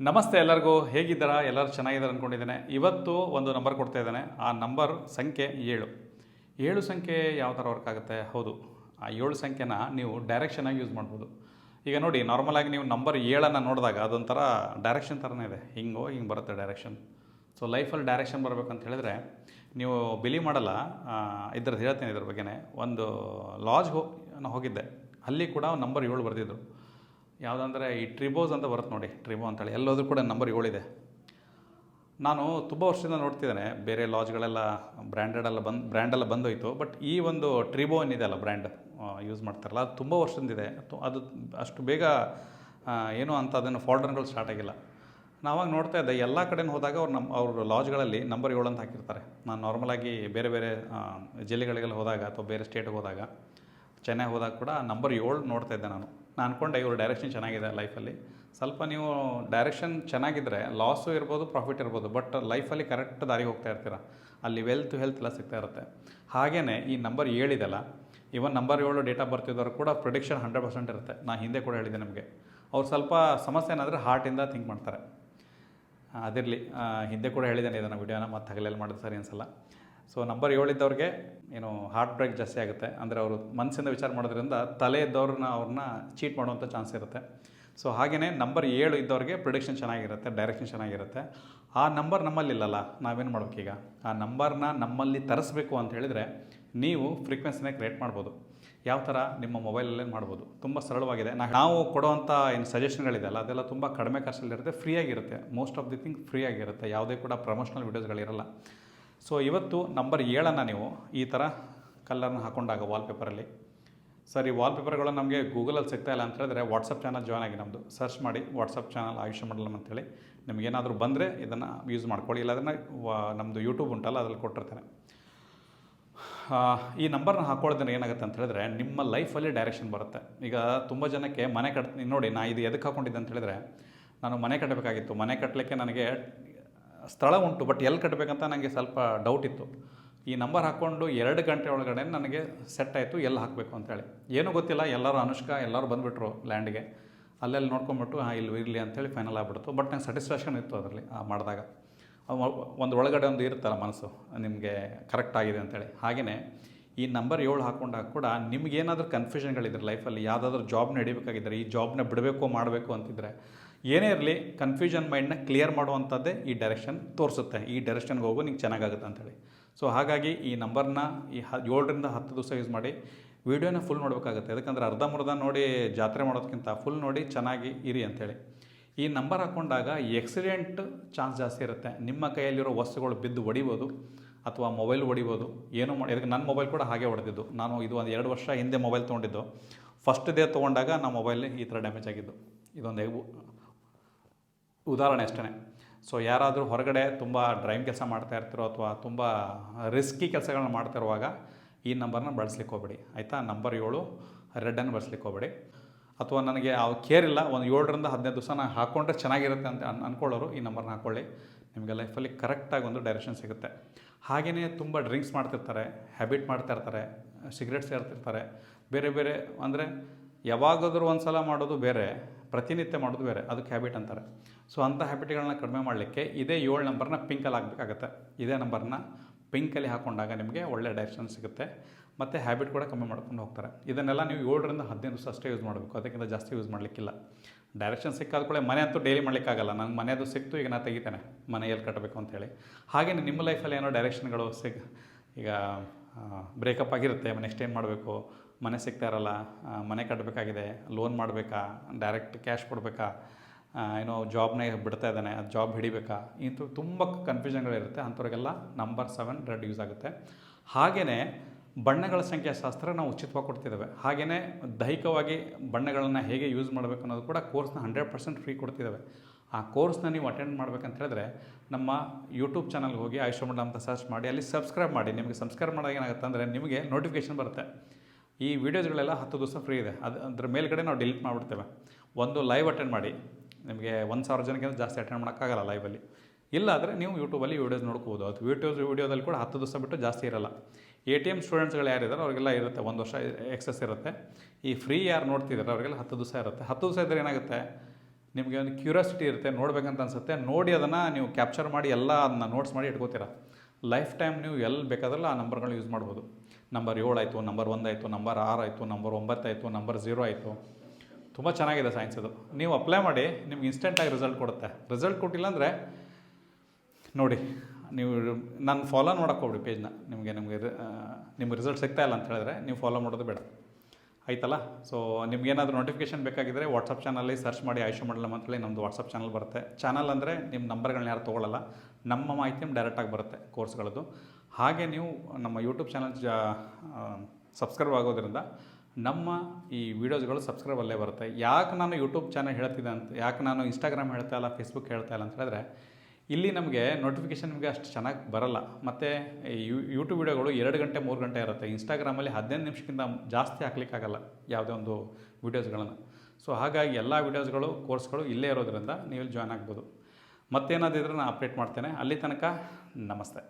ನಮಸ್ತೆ ಎಲ್ಲರಿಗೂ, ಹೇಗಿದ್ದೀರಾ? ಎಲ್ಲರೂ ಚೆನ್ನಾಗಿದ್ದಾರೆ ಅಂದ್ಕೊಂಡಿದ್ದೇನೆ ಇವತ್ತು ಒಂದು ನಂಬರ್ ಕೊಡ್ತಾ ಇದ್ದಾನೆ. ಆ ನಂಬರ್ ಸಂಖ್ಯೆ ಏಳು. ಏಳು ಸಂಖ್ಯೆ ಯಾವ ಥರ ವರ್ಕ್ ಆಗುತ್ತೆ? ಹೌದು, ಆ ಏಳು ಸಂಖ್ಯೆನ ನೀವು ಡೈರೆಕ್ಷನಾಗಿ ಯೂಸ್ ಮಾಡ್ಬೋದು. ಈಗ ನೋಡಿ ನಾರ್ಮಲಾಗಿ ನೀವು ನಂಬರ್ ಏಳನ್ನು ನೋಡಿದಾಗ ಅದೊಂಥರ ಡೈರೆಕ್ಷನ್ ಥರನೇ ಇದೆ. ಹಿಂಗೋ, ಹಿಂಗೆ ಬರುತ್ತೆ ಡೈರೆಕ್ಷನ್ ಸೊ ಲೈಫಲ್ಲಿ ಡೈರೆಕ್ಷನ್ ಬರಬೇಕಂತ ಹೇಳಿದ್ರೆ, ನೀವು ಬಿಲಿ ಮಾಡಲ್ಲ. ಇದ್ರದ್ದು ಹೇಳ್ತೀನಿ ಇದ್ರ ಬಗ್ಗೆನೇ. ಒಂದು ಲಾಜ್ ಹೋ ನಾನು ಹೋಗಿದ್ದೆ. ಅಲ್ಲಿ ಕೂಡ ನಂಬರ್ ಏಳು ಬರೆದಿದ್ರು. ಯಾವುದಂದರೆ ಈ ಟ್ರಿಬೋಸ್ ಅಂತ ಬರುತ್ತೆ ನೋಡಿ, ಟ್ರಿಬೋ ಅಂತೇಳಿ. ಎಲ್ಲೋದ್ರೂ ಕೂಡ ನಂಬರ್ ಏಳಿದೆ. ನಾನು ತುಂಬ ವರ್ಷದಿಂದ ನೋಡ್ತಿದ್ದೇನೆ, ಬೇರೆ ಲಾಜ್ಗಳೆಲ್ಲ ಬ್ರ್ಯಾಂಡೆಡೆಲ್ಲ ಬಂದು ಬ್ರ್ಯಾಂಡೆಲ್ಲ ಬಂದೋಯ್ತು, ಬಟ್ ಈ ಒಂದು ಟ್ರಿಬೋ ಏನಿದೆಯಲ್ಲ ಬ್ರ್ಯಾಂಡ್ ಯೂಸ್ ಮಾಡ್ತಾರಲ್ಲ, ಅದು ತುಂಬ ವರ್ಷದಿಂದಿದೆ ಅದು ಅಷ್ಟು ಬೇಗ ಏನು ಅಂತ ಅದನ್ನು ಫಾಲ್ಡರ್ಗಳು ಸ್ಟಾರ್ಟ್ ಆಗಿಲ್ಲ. ನಾವಾಗ ನೋಡ್ತಾ ಇದ್ದೆ, ಎಲ್ಲ ಕಡೆನೂ ಹೋದಾಗ ಅವ್ರು ನಮ್ಮ ಅವ್ರ ಲಾಜ್ಗಳಲ್ಲಿ ನಂಬರ್ ಏಳು ಅಂತ ಹಾಕಿರ್ತಾರೆ. ನಾನು ನಾರ್ಮಲಾಗಿ ಬೇರೆ ಬೇರೆ ಜಿಲ್ಲೆಗಳಿಗೆಲ್ಲ ಹೋದಾಗ ಅಥವಾ ಬೇರೆ ಸ್ಟೇಟ್ಗೆ ಹೋದಾಗ, ಚೆನ್ನೈ ಹೋದಾಗ ಕೂಡ ನಂಬರ್ ಏಳು ನೋಡ್ತಾ ಇದ್ದೆ ನಾನು. ನಾನು ಅಂದ್ಕೊಂಡೆ ಇವರು ಡೈರೆಕ್ಷನ್ ಚೆನ್ನಾಗಿದೆ ಲೈಫಲ್ಲಿ ಸ್ವಲ್ಪ ನೀವು ಡೈರೆಕ್ಷನ್ ಚೆನ್ನಾಗಿದ್ದರೆ ಲಾಸು ಇರ್ಬೋದು ಪ್ರಾಫಿಟ್ ಇರ್ಬೋದು ಬಟ್ ಲೈಫಲ್ಲಿ ಕರೆಕ್ಟ್ ದಾರಿಗೆ ಹೋಗ್ತಾ ಇರ್ತೀರ? ಅಲ್ಲಿ ವೆಲ್ತ್ ಹೆಲ್ತ್ ಎಲ್ಲ ಸಿಗ್ತಾ ಇರುತ್ತೆ. ಹಾಗೇ ಈ ನಂಬರ್ ಏಳಿದೆಲ್ಲ ಇವನ್ ನಂಬರ್ ಏಳು ಡೇಟ್ ಆಫ್ ಬರ್ತ್ ಇದ್ದವರು ಕೂಡ ಪ್ರಿಡಿಕ್ಷನ್ ಹಂಡ್ರೆಡ್ ಪರ್ಸೆಂಟ್ ಇರುತ್ತೆ. ನಾನು ಹಿಂದೆ ಕೂಡ ಹೇಳಿದೆ ನಿಮಗೆ. ಅವ್ರು ಸ್ವಲ್ಪ ಸಮಸ್ಯೆ ಏನಾದರೆ ಹಾರ್ಟಿಂದ ಥಿಂಕ್ ಮಾಡ್ತಾರೆ. ಅದಿರಲಿ ಹಿಂದೆ ಕೂಡ ಹೇಳಿದ್ದೇನೆ ಇದನ್ನು ವಿಡಿಯೋನ ಮತ್ತೆ ಹಗಲೆಲ್ಲ ಮಾಡಿದ ಸರಿ ಅನ್ಸಲ್ಲ. ಸೊ ನಂಬರ್ ಏಳಿದ್ದವ್ರಿಗೆ ಏನು ಹಾರ್ಟ್ ಬ್ರೇಕ್ ಜಾಸ್ತಿ ಆಗುತ್ತೆ. ಅಂದರೆ ಅವರು ಮನಸ್ಸಿಂದ ವಿಚಾರ ಮಾಡೋದ್ರಿಂದ ತಲೆ ಇದ್ದವ್ರನ್ನ ಅವ್ರನ್ನ ಚೀಟ್ ಮಾಡುವಂಥ ಚಾನ್ಸ್ ಇರುತ್ತೆ. ಸೊ ಹಾಗೆಯೇ ನಂಬರ್ ಏಳು ಇದ್ದವ್ರಿಗೆ ಪ್ರಿಡಿಕ್ಷನ್ ಚೆನ್ನಾಗಿರುತ್ತೆ ಡೈರೆಕ್ಷನ್ ಚೆನ್ನಾಗಿರುತ್ತೆ. ಆ ನಂಬರ್ ನಮ್ಮಲ್ಲಿಲ್ಲಲ್ಲ ನಾವೇನು ಈಗ? ಆ ನಂಬರ್ನ ನಮ್ಮಲ್ಲಿ ತರಿಸ್ಬೇಕು ಅಂತ ಹೇಳಿದರೆ ನೀವು ಫ್ರೀಕ್ವೆನ್ಸಿನ ಕ್ರಿಯೇಟ್ ಮಾಡ್ಬೋದು. ಯಾವ ಥರ? ನಿಮ್ಮ ಮೊಬೈಲಲ್ಲೇ ಮಾಡ್ಬೋದು. ತುಂಬ ಸರಳವಾಗಿದೆ. ನಾವು ಕೊಡುವಂಥ ಏನು ಸಜೆಷನ್ಗಳಿದೆಯಲ್ಲ ಅದೆಲ್ಲ ತುಂಬ ಕಡಿಮೆ ಖರ್ಚಲ್ಲಿರುತ್ತೆ ಫ್ರೀಯಾಗಿರುತ್ತೆ ಮೋಸ್ಟ್ ಆಫ್ ದಿ ಥಿಂಗ್ ಫ್ರೀಯಾಗಿರುತ್ತೆ ಯಾವುದೇ ಕೂಡ ಪ್ರಮೋಷನಲ್ ವೀಡಿಯೋಸ್ಗಳಿರಲ್ಲ ಸೊ ಇವತ್ತು ನಂಬರ್ ಏಳನ್ನು ನೀವು ಈ ಥರ ಕಲ್ಲರ್ನ ಹಾಕೊಂಡಾಗ ವಾಲ್ಪೇಪರಲ್ಲಿ ಸರ್ ಈ ವಾಲ್ಪೇಪರ್ಗಳು ನಮಗೆ ಗೂಗಲಲ್ಲಿ ಸಿಗ್ತಾ ಇಲ್ಲ ಅಂತ ಹೇಳಿದ್ರೆ ವಾಟ್ಸಪ್ ಚಾನಲ್ ಜಾಯ್ನ್ ಆಗಿ ನಮ್ಮದು ಸರ್ಚ್ ಮಾಡಿ ವಾಟ್ಸಪ್ ಚಾನಲ್ ಆಯುಷ್ಯ ಮಂಡಲಂ ಅಂತೇಳಿ. ನಿಮಗೇನಾದರೂ ಬಂದರೆ ಇದನ್ನು ಯೂಸ್ ಮಾಡ್ಕೊಳ್ಳಿ. ಇಲ್ಲಾದ್ರೆ ವಾ ನಮ್ಮದು ಯೂಟ್ಯೂಬ್ ಉಂಟಲ್ಲ ಅದರಲ್ಲಿ ಕೊಟ್ಟಿರ್ತೇನೆ. ಆ, ಈ ನಂಬರ್ನ ಹಾಕೊಳ್ಳೋದ್ರೆ ಏನಾಗುತ್ತೆ ಅಂತ ಹೇಳಿದ್ರೆ ನಿಮ್ಮ ಲೈಫಲ್ಲಿ ಡೈರೆಕ್ಷನ್ ಬರುತ್ತೆ. ಈಗ ತುಂಬ ಜನಕ್ಕೆ ಮನೆ ಕಟ್ ನೋಡಿ ನಾ ಇದು ಎದಕ್ಕೆ ಹಾಕೊಂಡಿದ್ದೆ ಅಂತ ಹೇಳಿದ್ರೆ ನಾನು ಮನೆ ಕಟ್ಟಬೇಕಾಗಿತ್ತು. ಮನೆ ಕಟ್ಟಲಿಕ್ಕೆ ನನಗೆ ಸ್ಥಳ ಉಂಟು ಬಟ್ ಎಲ್ಲಿ ಕಟ್ಟಬೇಕಂತ ನನಗೆ ಸ್ವಲ್ಪ ಡೌಟ್ ಇತ್ತು. ಈ ನಂಬರ್ ಹಾಕ್ಕೊಂಡು ಎರಡು ಗಂಟೆ ಒಳಗಡೆ ನನಗೆ ಸೆಟ್ ಆಯಿತು, ಎಲ್ಲಿ ಹಾಕಬೇಕು ಅಂತೇಳಿ. ಏನೂ ಗೊತ್ತಿಲ್ಲ, ಎಲ್ಲರೂ ಅನುಷ್ಕಾ, ಎಲ್ಲರೂ ಬಂದುಬಿಟ್ರು ಲ್ಯಾಂಡ್ಗೆ ಅಲ್ಲೆಲ್ಲಿ ನೋಡ್ಕೊಂಬಿಟ್ಟು, ಹಾಂ, ಇಲ್ಲಿ ಇರಲಿ ಅಂತೇಳಿ ಫೈನಲ್ ಆಗ್ಬಿಡ್ತು. ಬಟ್ ನಂಗೆ ಸ್ಯಾಟಿಸ್ಫ್ಯಾಕ್ಷನ್ ಇತ್ತು ಅದರಲ್ಲಿ, ಆ ಮಾಡಿದಾಗ. ಒಂದು ಒಳಗಡೆ ಒಂದು ಇರುತ್ತಲ್ಲ ಮನಸ್ಸು, ನಿಮಗೆ ಕರೆಕ್ಟ್ ಆಗಿದೆ ಅಂತೇಳಿ. ಹಾಗೆಯೇ ಈ ನಂಬರ್ ಏಳು ಹಾಕ್ಕೊಂಡಾಗ ಕೂಡ ನಿಮ್ಗೇನಾದರೂ ಕನ್ಫ್ಯೂಷನ್ಗಳಿದ್ರೆ ಲೈಫಲ್ಲಿ ಯಾವುದಾದ್ರೂ ಜಾಬ್ನ ಹಿಡಿಬೇಕಾಗಿದ್ದರೆ ಈ ಜಾಬ್ನ ಬಿಡಬೇಕು, ಮಾಡಬೇಕು ಅಂತಿದ್ರೆ ಏನೇ ಇರಲಿ ಕನ್ಫ್ಯೂಷನ್ ಮೈಂಡ್ನ ಕ್ಲಿಯರ್ ಮಾಡುವಂಥದ್ದೇ ಈ ಡೈರೆಕ್ಷನ್ ತೋರಿಸುತ್ತೆ. ಈ ಡೈರೆಕ್ಷನ್ಗೆ ಹೋಗು, ನಿಂಗೆ ಚೆನ್ನಾಗಾಗುತ್ತೆ ಅಂತೇಳಿ ಸೊ ಹಾಗಾಗಿ ಈ ನಂಬರ್ನ ಈ ಹ, ಏಳರಿಂದ ಹತ್ತು ದಿವಸ ಯೂಸ್ ಮಾಡಿ ವೀಡಿಯೋನ ಫುಲ್ ನೋಡಬೇಕಾಗುತ್ತೆ. ಯಾಕಂದರೆ ಅರ್ಧಂಬರ್ಧ ನೋಡಿ ಜಾತ್ರೆ ಮಾಡೋದಕ್ಕಿಂತ ಫುಲ್ ನೋಡಿ ಚೆನ್ನಾಗಿ ಇರಿ ಅಂಥೇಳಿ ಈ ನಂಬರ್ ಹಾಕ್ಕೊಂಡಾಗ ಎಕ್ಸಿಡೆಂಟ್ ಚಾನ್ಸ್ ಜಾಸ್ತಿ ಇರುತ್ತೆ. ನಿಮ್ಮ ಕೈಯಲ್ಲಿರೋ ವಸ್ತುಗಳು ಬಿದ್ದು ಹೊಡಿಬೋದು ಅಥವಾ ಮೊಬೈಲ್ ಹೊಡಿಬೋದು ಏನೋ ಮಾಡಿ ಅದಕ್ಕೆ ನನ್ನ ಮೊಬೈಲ್ ಕೂಡ ಹಾಗೆ ಹೊಡೆದಿದ್ದು ನಾನು ಇದು ಒಂದು ಎರಡು ವರ್ಷ ಹಿಂದೆ ಮೊಬೈಲ್ ತೊಗೊಂಡಿದ್ದು. ಫಸ್ಟ್ ಡೇ ತೊಗೊಂಡಾಗ ನಮ್ಮ ಮೊಬೈಲ್ ಈ ಥರ ಡ್ಯಾಮೇಜ್ ಆಗಿದ್ದು. ಇದೊಂದು ಉದಾಹರಣೆ ಅಷ್ಟೇ ಸೊ ಯಾರಾದರೂ ಹೊರಗಡೆ ತುಂಬ ಡ್ರೈವಿಂಗ್ ಕೆಲಸ ಮಾಡ್ತಾ ಇರ್ತಿರೋ ಅಥವಾ ತುಂಬ ರಿಸ್ಕಿ ಕೆಲಸಗಳನ್ನ ಮಾಡ್ತಾ ಇರುವಾಗ ಈ ನಂಬರ್ನ ಬಳಸ್ಲಿಕ್ಕೆ ಹೋಗ್ಬೇಡಿ. ಆಯಿತಾ? ನಂಬರ್ ಏಳು ರೆಡ್ಡನ್ನು ಬಳಸ್ಲಿಕ್ಕೆ ಹೋಗ್ಬೇಡಿ. ಅಥವಾ ನನಗೆ ಆ ಕೇರ್ ಇಲ್ಲ, ಒಂದು ಏಳರಿಂದ ಹದಿನೈದು ದಿವಸ ನಾನು ಹಾಕ್ಕೊಂಡ್ರೆ ಚೆನ್ನಾಗಿರುತ್ತೆ ಅಂತ ಅನ್ ಅಂದ್ಕೊಳ್ಳೋರು ಈ ನಂಬರ್ನ ಹಾಕ್ಕೊಳ್ಳಿ ನಿಮಗೆ ಲೈಫಲ್ಲಿ ಕರೆಕ್ಟಾಗಿ ಒಂದು ಡೈರೆಕ್ಷನ್ ಸಿಗುತ್ತೆ. ಹಾಗೆಯೇ ತುಂಬ ಡ್ರಿಂಕ್ಸ್ ಮಾಡ್ತಿರ್ತಾರೆ ಹ್ಯಾಬಿಟ್ ಮಾಡ್ತಾ ಇರ್ತಾರೆ ಸಿಗರೇಟ್ ಸೇರ್ತಿರ್ತಾರೆ. ಬೇರೆ ಬೇರೆ ಅಂದರೆ ಯಾವಾಗಾದರೂ ಒಂದು ಸಲ ಮಾಡೋದು ಬೇರೆ. ಪ್ರತಿನಿತ್ಯ ಮಾಡೋದು ಬೇರೆ, ಅದಕ್ಕೆ ಹ್ಯಾಬಿಟ್ ಅಂತಾರೆ. ಸೊ ಅಂಥ ಹ್ಯಾಬಿಟ್ಗಳನ್ನ ಕಡಿಮೆ ಮಾಡಲಿಕ್ಕೆ ಇದೇ ಏಳು ನಂಬರ್ನ ಪಿಂಕಲ್ಲಿ ಹಾಕಬೇಕಾಗತ್ತೆ ಇದೇ ನಂಬರ್ನ ಪಿಂಕಲ್ಲಿ ಹಾಕೊಂಡಾಗ ನಿಮಗೆ ಒಳ್ಳೆ ಡೈರೆಕ್ಷನ್ ಸಿಗುತ್ತೆ. ಮತ್ತು ಹ್ಯಾಬಿಟ್ ಕೂಡ ಕಮ್ಮಿ ಮಾಡ್ಕೊಂಡು ಹೋಗ್ತಾರೆ. ಇದನ್ನೆಲ್ಲ ನೀವು ಏಳರಿಂದ ಹದಿನೈದು ದಿವಸ ಅಷ್ಟೇ ಯೂಸ್ ಮಾಡಬೇಕು. ಅದಕ್ಕಿಂತ ಜಾಸ್ತಿ ಯೂಸ್ ಮಾಡಲಿಕ್ಕಿಲ್ಲ. ಡೈರೆಕ್ಷನ್ ಸಿಕ್ಕಾದ ಕೂಡ ಮನೆ ಅಂತೂ ಡೈಲಿ ಮಾಡಲಿಕ್ಕಾಗಲ್ಲ. ನಂಗೆ ಮನೆಯದು ಸಿಕ್ತು, ಈಗ ನಾನು ತೆಗಿತೇನೆ. ಮನೆಯಲ್ಲಿ ಕಟ್ಟಬೇಕು ಅಂತೇಳಿ ಹಾಗೆ ನಿಮ್ಮ ಲೈಫಲ್ಲಿ ಏನೋ ಡೈರೆಕ್ಷನ್ಗಳು ಸಿಗ, ಈಗ ಬ್ರೇಕಪ್ ಆಗಿರುತ್ತೆ, ನೆಕ್ಸ್ಟ್ ಏನು ಮಾಡಬೇಕು? ಮನೆ ಸಿಗ್ತಾ ಇರಲ್ಲ ಮನೆ ಕಟ್ಟಬೇಕಾಗಿದೆ ಲೋನ್ ಮಾಡಬೇಕಾ ಡೈರೆಕ್ಟ್ ಕ್ಯಾಶ್ ಕೊಡಬೇಕಾ ಏನೋ ಜಾಬ್ನೇ ಬಿಡ್ತಾ ಇದ್ದಾನೆ, ಅದು ಜಾಬ್ ಹಿಡಿಬೇಕಾ ಇಂಥ ತುಂಬ ಕನ್ಫ್ಯೂಷನ್ಗಳಿರುತ್ತೆ ಅಂಥವ್ರಿಗೆಲ್ಲ ನಂಬರ್ ಸೆವೆನ್ ರೆಡ್ ಯೂಸ್ ಆಗುತ್ತೆ. ಹಾಗೆಯೇ ಬಣ್ಣಗಳ ಸಂಖ್ಯಾಶಾಸ್ತ್ರ ನಾವು ಉಚಿತವಾಗಿ ಕೊಡ್ತಿದ್ದೇವೆ. ಹಾಗೆಯೇ ದೈಹಿಕವಾಗಿ ಬಣ್ಣಗಳನ್ನು ಹೇಗೆ ಯೂಸ್ ಮಾಡಬೇಕು ಅನ್ನೋದು ಕೂಡ ಕೋರ್ಸ್ನ ಹಂಡ್ರೆಡ್ ಪರ್ಸೆಂಟ್ ಫ್ರೀ ಕೊಡ್ತಿದ್ದೇವೆ. ಆ ಕೋರ್ಸ್ನ ನೀವು ಅಟೆಂಡ್ ಮಾಡ್ಬೇಕಂತ ಹೇಳಿದ್ರೆ ನಮ್ಮ ಯೂಟ್ಯೂಬ್ ಚಾನಲ್ಗೆ ಹೋಗಿ ಆಯುಷ್ಮಂಡ ಅಂತ ಸರ್ಚ್ ಮಾಡಿ, ಅಲ್ಲಿ ಸಬ್ಸ್ಕ್ರೈಬ್ ಮಾಡಿ. ನಿಮಗೆ ಸಬ್ಸ್ಕ್ರೈಬ್ ಮಾಡೋದಾಗ ಏನಾಗುತ್ತೆ ಅಂದರೆ ನಿಮಗೆ ನೋಟಿಫಿಕೇಷನ್ ಬರುತ್ತೆ. ಈ ವೀಡಿಯೋಸ್ಗಳೆಲ್ಲ ಹತ್ತು ದಿವಸ ಫ್ರೀ ಇದೆ. ಅದು ಅದ್ರ ಮೇಲ್ಗಡೆ ನಾವು ಡಿಲೀಟ್ ಮಾಡಿಬಿಡ್ತೇವೆ. ಒಂದು ಲೈವ್ ಅಟೆಂಡ್ ಮಾಡಿ. ನಿಮಗೆ ಒಂದು ಸಾವಿರ ಜನಕ್ಕಿಂತ ಜಾಸ್ತಿ ಅಟೆಂಡ್ ಮಾಡೋಕ್ಕಾಗಲ್ಲ ಲೈವಲ್ಲಿ ಇಲ್ಲಾದರೆ ನೀವು ಯೂಟ್ಯೂಬಲ್ಲಿ ವೀಡಿಯೋಸ್ ನೋಡ್ಕೋಬೋದು. ಅದು ವೀಡಿಯೋಸ್ ವೀಡಿಯೋದಲ್ಲಿ ಕೂಡ ಹತ್ತು ದಿವಸ ಬಿಟ್ಟು ಜಾಸ್ತಿ ಇರಲ್ಲ. ಎ ಟಿ ಎಂ ಸ್ಟೂಡೆಂಟ್ಸ್ಗಳು ಯಾರಿದ್ದಾರೆ ಅವರಿಗೆಲ್ಲ ಇರುತ್ತೆ. ಒಂದು ವರ್ಷ ಎಕ್ಸಸ್ ಇರುತ್ತೆ. ಈ ಫ್ರೀ ಯಾರು ನೋಡ್ತಿದ್ದಾರೆ ಅವರಿಗೆಲ್ಲ ಹತ್ತು ದಿವಸ ಇರುತ್ತೆ. ಹತ್ತು ದಿವಸ ಇದ್ದರೆ ಏನಾಗುತ್ತೆ? ನಿಮಗೆ ಒಂದು ಕ್ಯೂರಿಯಾಸಿಟಿ ಇರುತ್ತೆ. ನೋಡಬೇಕಂತ ಅನ್ಸುತ್ತೆ. ನೋಡಿ ಅದನ್ನು ನೀವು ಕ್ಯಾಪ್ಚರ್ ಮಾಡಿ ಎಲ್ಲ ಅದನ್ನ ನೋಟ್ಸ್ ಮಾಡಿ ಇಟ್ಕೋತೀರ. ಲೈಫ್ ಟೈಮ್ ನೀವು ಎಲ್ಲಿ ಬೇಕಾದ್ರಲ್ಲ ಆ ನಂಬರ್ಗಳು ಯೂಸ್ ಮಾಡ್ಬೋದು. ನಂಬರ್ ಏಳು ಆಯಿತು ನಂಬರ್ ಒಂದು ಆಯಿತು ನಂಬರ್ ಆರು ಆಯಿತು ನಂಬರ್ ಒಂಬತ್ತು ಆಯಿತು ನಂಬರ್ ಝೀರೋ ಆಯಿತು. ತುಂಬ ಚೆನ್ನಾಗಿದೆ ಸೈನ್ಸ್ ಅದು ನೀವು ಅಪ್ಲೈ ಮಾಡಿ ನಿಮ್ಗೆ ಇನ್ಸ್ಟೆಂಟಾಗಿ ರಿಸಲ್ಟ್ ಕೊಡುತ್ತೆ. ರಿಸಲ್ಟ್ ಕೊಟ್ಟಿಲ್ಲ ಅಂದರೆ ನೋಡಿ, ನೀವು ನಾನು ಫಾಲೋ ಹೋಗ್ಬಿಡಿ ಪೇಜ್ನ ನಿಮಗೆ ನಿಮಗೆ ನಿಮ್ಮ ರಿಸಲ್ಟ್ ಸಿಗ್ತಾ ಇಲ್ಲ ಅಂತ ಹೇಳಿದ್ರೆ ನೀವು ಫಾಲೋ ಮಾಡೋದು ಬೇಡ. ಆಯ್ತಲ್ಲ? ಸೊ ನಿಮ್ಗೇನಾದರೂ ನೋಟಿಫಿಕೇಶನ್ ಬೇಕಾಗಿದ್ದರೆ ವಾಟ್ಸಪ್ ಚಾನಲ್ಲಿ ಸರ್ಚ್ ಮಾಡಿ ಆಯುಷ್ ಮಂಡಲಂ ಅಂತೇಳಿ ನಮ್ಮದು ವಾಟ್ಸಪ್ ಚಾನಲ್ ಬರುತ್ತೆ. ಚಾನಲ್ ಅಂದರೆ ನಿಮ್ಮ ನಂಬರ್ಗಳನ್ನ ಯಾರು ತೊಗೊಳ್ಳಲ್ಲ ನಮ್ಮ ಮಾಹಿತಿ ಡೈರೆಕ್ಟಾಗಿ ಬರುತ್ತೆ ಕೋರ್ಸ್ಗಳದ್ದು ಹಾಗೆ ನೀವು ನಮ್ಮ ಯೂಟ್ಯೂಬ್ ಚಾನಲ್ ಜ ಸಬ್ಸ್ಕ್ರೈಬ್ ಆಗೋದ್ರಿಂದ ನಮ್ಮ ಈ ವೀಡಿಯೋಸ್ಗಳು ಸಬ್ಸ್ಕ್ರೈಬ್ ಅಲ್ಲೇ ಬರುತ್ತೆ. ಯಾಕೆ ನಾನು ಯೂಟ್ಯೂಬ್ ಚಾನಲ್ ಹೇಳ್ತಿದ್ದೆ ಅಂತ, ಯಾಕೆ ನಾನು ಇನ್ಸ್ಟಾಗ್ರಾಮ್ ಹೇಳ್ತಾ ಇಲ್ಲ ಫೇಸ್ಬುಕ್ ಹೇಳ್ತಾ ಇಲ್ಲ ಅಂತ ಹೇಳಿದ್ರೆ, ಇಲ್ಲಿ ನಮಗೆ ನೋಟಿಫಿಕೇಷನ್ ನಿಮಗೆ ಅಷ್ಟು ಚೆನ್ನಾಗಿ ಬರಲ್ಲ. ಮತ್ತು ಯೂ ಯೂಟ್ಯೂಬ್ ವಿಡಿಯೋಗಳು ಎರಡು ಗಂಟೆ, ಮೂರು ಗಂಟೆ ಇರುತ್ತೆ. ಇನ್ಸ್ಟಾಗ್ರಾಮಲ್ಲಿ ಹದಿನೈದು ನಿಮಿಷಕ್ಕಿಂತ ಜಾಸ್ತಿ ಹಾಕ್ಲಿಕ್ಕಾಗಲ್ಲ ಯಾವುದೇ ಒಂದು ವೀಡಿಯೋಸ್ಗಳನ್ನು ಸೊ ಹಾಗಾಗಿ ಎಲ್ಲ ವೀಡಿಯೋಸ್ಗಳು ಕೋರ್ಸ್ಗಳು ಇಲ್ಲೇ ಇರೋದ್ರಿಂದ ನೀವು ಜಾಯ್ನ್ ಆಗ್ಬೋದು. ಮತ್ತೇನಾದಿದ್ರೆ ನಾನು ಅಪ್ಡೇಟ್ ಮಾಡ್ತೇನೆ. ಅಲ್ಲಿ ತನಕ ನಮಸ್ತೆ.